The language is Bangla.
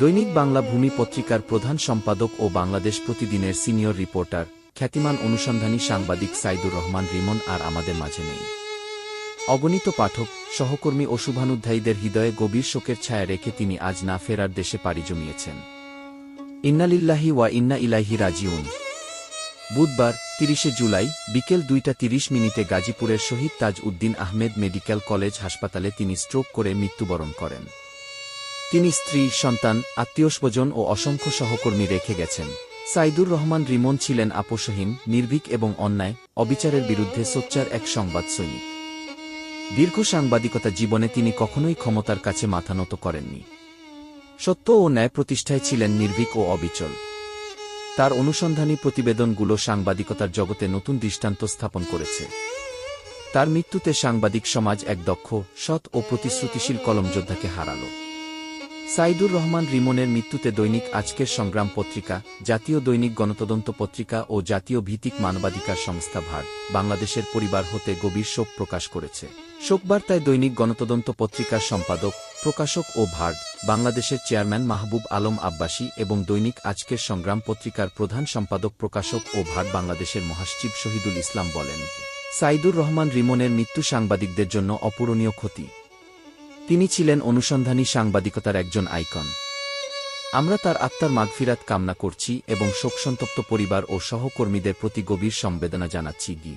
দৈনিক বাংলা ভূমি পত্রিকার প্রধান সম্পাদক ও বাংলাদেশ প্রতিদিনের সিনিয়র রিপোর্টার, খ্যাতিমান অনুসন্ধানী সাংবাদিক সাইদুর রহমান রিমন আর আমাদের মাঝে নেই। অগণিত পাঠক, সহকর্মী ও শুভানুধ্যায়ীদের হৃদয়ে গভীর শোকের ছায়া রেখে তিনি আজ না ফেরার দেশে পাড়ি জমিয়েছেন। ইন্নালিল্লাহি ওয়া ইন্না ইলাহি রাজিউন। বুধবার, তিরিশে জুলাই, বিকেল দুইটা তিরিশ মিনিটে গাজীপুরের শহীদ তাজ উদ্দিন আহমেদ মেডিকেল কলেজ হাসপাতালে তিনি স্ট্রোক করে মৃত্যুবরণ করেন। তিনি স্ত্রী, সন্তান, আত্মীয়স্বজন ও অসংখ্য সহকর্মী রেখে গেছেন। সাইদুর রহমান রিমন ছিলেন আপোষহীন, নির্ভীক এবং অন্যায়, অবিচারের বিরুদ্ধে সোচ্চার এক সংবাদ সৈনিক। দীর্ঘ সাংবাদিকতা জীবনে তিনি কখনোই ক্ষমতার কাছে মাথা নত করেননি। সত্য ও ন্যায় প্রতিষ্ঠায় ছিলেন নির্ভীক ও অবিচল। তার অনুসন্ধানী প্রতিবেদনগুলো সাংবাদিকতার জগতে নতুন দৃষ্টান্ত স্থাপন করেছে। তার মৃত্যুতে সাংবাদিক সমাজ এক দক্ষ, সৎ ও প্রতিশ্রুতিশীল কলমযোদ্ধাকে হারাল। সাইদুর রহমান রিমনের মৃত্যুতে দৈনিক আজকের সংগ্রাম পত্রিকা, জাতীয় দৈনিক গণতদন্ত পত্রিকা ও জাতীয় ভিত্তিক মানবাধিকার সংস্থা ভার, বাংলাদেশের পরিবার হতে গভীর শোক প্রকাশ করেছে। শোকবার্তায় দৈনিক গণতদন্ত পত্রিকার সম্পাদক, প্রকাশক ও ভার্ড বাংলাদেশের চেয়ারম্যান মাহবুব আলম আব্বাসী এবং দৈনিক আজকের সংগ্রাম পত্রিকার প্রধান সম্পাদক, প্রকাশক ও ভাট বাংলাদেশের মহাসচিব শহীদুল ইসলাম বলেন, সাইদুর রহমান রিমনের মৃত্যু সাংবাদিকদের জন্য অপূরণীয় ক্ষতি। তিনি ছিলেন অনুসন্ধানী সাংবাদিকতার একজন আইকন। আমরা তার আত্মার মাগফিরাত কামনা করছি এবং শোকসন্তপ্ত পরিবার ও সহকর্মীদের প্রতি গভীর সংবেদনা জানাচ্ছি গি।